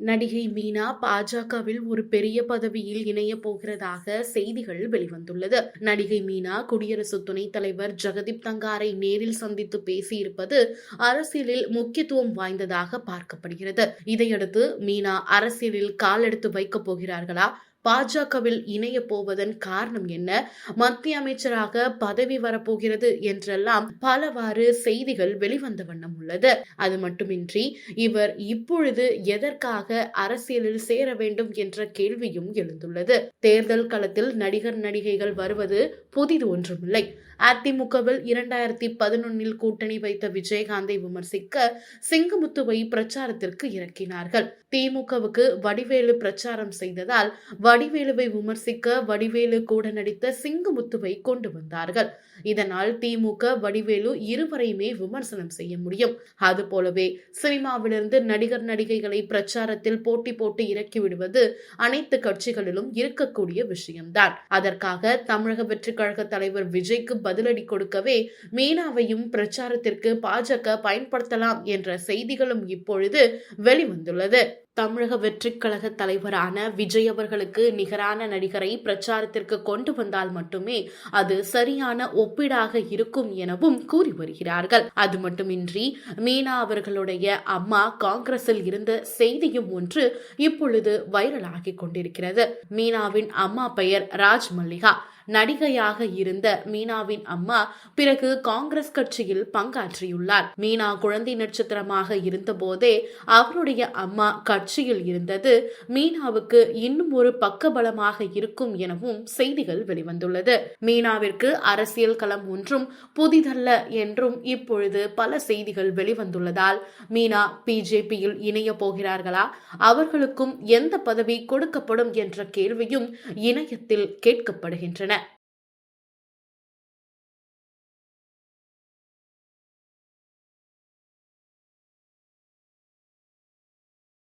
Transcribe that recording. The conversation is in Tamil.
நடிகை மீனா பாஜகவில் ஒரு பெரிய பதவியில் இணைய போகிறதாக செய்திகள் வெளிவந்துள்ளது. நடிகை மீனா குடியரசு துணைத் தலைவர் ஜெகதீப் தங்காரை நேரில் சந்தித்து பேசியிருப்பது அரசியலில் முக்கியத்துவம் வாய்ந்ததாக பார்க்கப்படுகிறது. இதையடுத்து மீனா அரசியலில் காலெடுத்து வைக்கப் போகிறார்களா? பாஜகவில் இணைய போவதன் காரணம் என்ன? மத்திய அமைச்சராக பதவி வரப்போகிறது என்றெல்லாம் பலவாறு செய்திகள் வெளிவந்த வண்ணம் உள்ளது. அது மட்டுமின்றி இவர் இப்பொழுது எதற்காக அரசியலில் சேர வேண்டும் என்ற கேள்வியும் எழுந்துள்ளது. தேர்தல் களத்தில் நடிகர் நடிகைகள் வருவது புதிது ஒன்றுமில்லை. அதிமுகவில் இரண்டாயிரத்தி பதினொன்னில் கூட்டணி வைத்த விஜயகாந்தை விமர்சிக்க சிங்கமுத்துவை பிரச்சாரத்திற்கு இறக்கினார்கள். திமுகவுக்கு வடிவேலு பிரச்சாரம் செய்ததால் வடிவேலுவை விமர்சிக்க வடிவேலு கூட நடித்த சிங்கமுத்துவை கொண்டு வந்தார்கள். இதனால் திமுக வடிவேலு இருவரையுமே விமர்சனம் செய்ய முடியும். அது போலவே சினிமாவிலிருந்து நடிகர் நடிகைகளை பிரச்சாரத்தில் போட்டி போட்டு இறக்கி விடுவது அனைத்து கட்சிகளிலும் இருக்கக்கூடிய விஷயம்தான். அதற்காக தமிழக வெற்றி கழக தலைவர் விஜய்க்கு பதிலடி கொடுக்கவே மீனாவையும் பிரச்சாரத்திற்கு பாஜக பயன்படுத்தலாம் என்ற செய்திகளும் இப்பொழுது வெளிவந்துள்ளது. தமிழக வெற்றிக் கழக தலைவரான விஜய் அவர்களுக்கு நிகரான நடிகரை பிரச்சாரத்திற்கு கொண்டு வந்தால் மட்டுமே அது சரியான ஒப்பீடாக இருக்கும் எனவும் கூறி வருகிறார்கள். அது மட்டுமின்றி மீனா அவர்களுடைய அம்மா காங்கிரஸில் இருந்த செய்தியும் ஒன்று இப்பொழுது வைரலாகி கொண்டிருக்கிறது. மீனாவின் அம்மா பெயர் ராஜ் மல்லிகா நடிகையாக இருந்த மீனாவின் அம்மா பிறகு காங்கிரஸ் கட்சியில் பங்காற்றியுள்ளார். மீனா குழந்தை நட்சத்திரமாக இருந்தபோதே அவருடைய அம்மா கட்சியில் இருந்தது. மீனாவுக்கு இன்னும் ஒரு பக்கபலமாக இருக்கும் எனவும் செய்திகள் வெளிவந்துள்ளது. மீனாவிற்கு அரசியல் களம் ஒன்றும் புதிதல்ல என்றும் இப்பொழுது பல செய்திகள் வெளிவந்துள்ளதால் மீனா பிஜேபியில் இணைய போகிறார்களா? அவர்களுக்கும் எந்த பதவி கொடுக்கப்படும் என்ற கேள்வியும் இணையத்தில் கேட்கப்படுகின்றன.